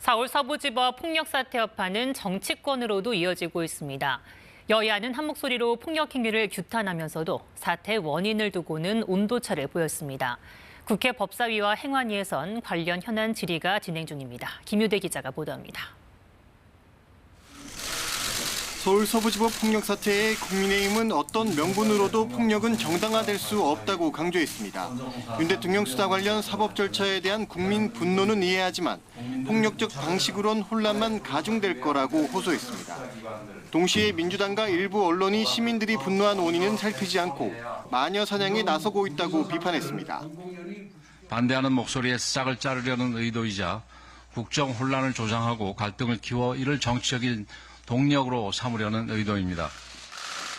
서울 서부지법 폭력 사태 여파는 정치권으로도 이어지고 있습니다. 여야는 한 목소리로 폭력 행위를 규탄하면서도 사태 원인을 두고는 온도차를 보였습니다. 국회 법사위와 행안위에선 관련 현안 질의가 진행 중입니다. 김유대 기자가 보도합니다. 서울 서부지법 폭력 사태에 국민의힘은 어떤 명분으로도 폭력은 정당화될 수 없다고 강조했습니다. 윤 대통령 수사 관련 사법 절차에 대한 국민 분노는 이해하지만 폭력적 방식으론 혼란만 가중될 거라고 호소했습니다. 동시에 민주당과 일부 언론이 시민들이 분노한 원인은 살피지 않고 마녀 사냥에 나서고 있다고 비판했습니다. 반대하는 목소리에 싹을 자르려는 의도이자 국정 혼란을 조장하고 갈등을 키워 이를 정치적인 동력으로 삼으려는 의도입니다.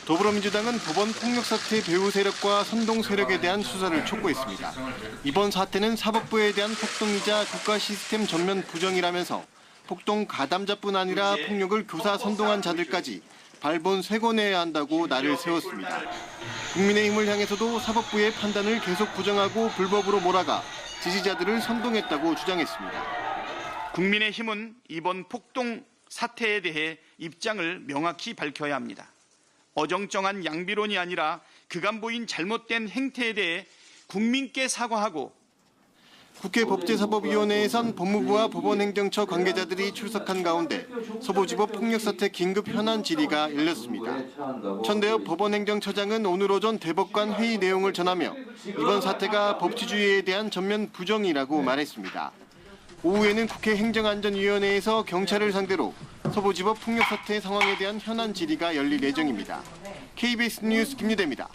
더불어민주당은 법원 폭력 사태 배후 세력과 선동 세력에 대한 수사를 촉구했습니다. 이번 사태는 사법부에 대한 폭동이자 국가 시스템 전면 부정이라면서 폭동 가담자뿐 아니라 폭력을 교사 선동한 자들까지 발본 쇄곤해야 한다고 날을 세웠습니다. 국민의힘을 향해서도 사법부의 판단을 계속 부정하고 불법으로 몰아가 지지자들을 선동했다고 주장했습니다. 국민의힘은 이번 폭동 사태에 대해 입장을 명확히 밝혀야 합니다. 어정쩡한 양비론이 아니라 그간 보인 잘못된 행태에 대해 국민께 사과하고 국회 법제사법위원회에선 법무부와 법원행정처 관계자들이 출석한 가운데 서부지법 폭력사태 긴급 현안 질의가 열렸습니다. 천대엽 법원행정처장은 오늘 오전 대법관 회의 내용을 전하며 이번 사태가 법치주의에 대한 전면 부정이라고 말했습니다. 오후에는 국회 행정안전위원회에서 경찰을 상대로 서부지법 폭력 사태 상황에 대한 현안 질의가 열릴 예정입니다. KBS 뉴스 김유대입니다.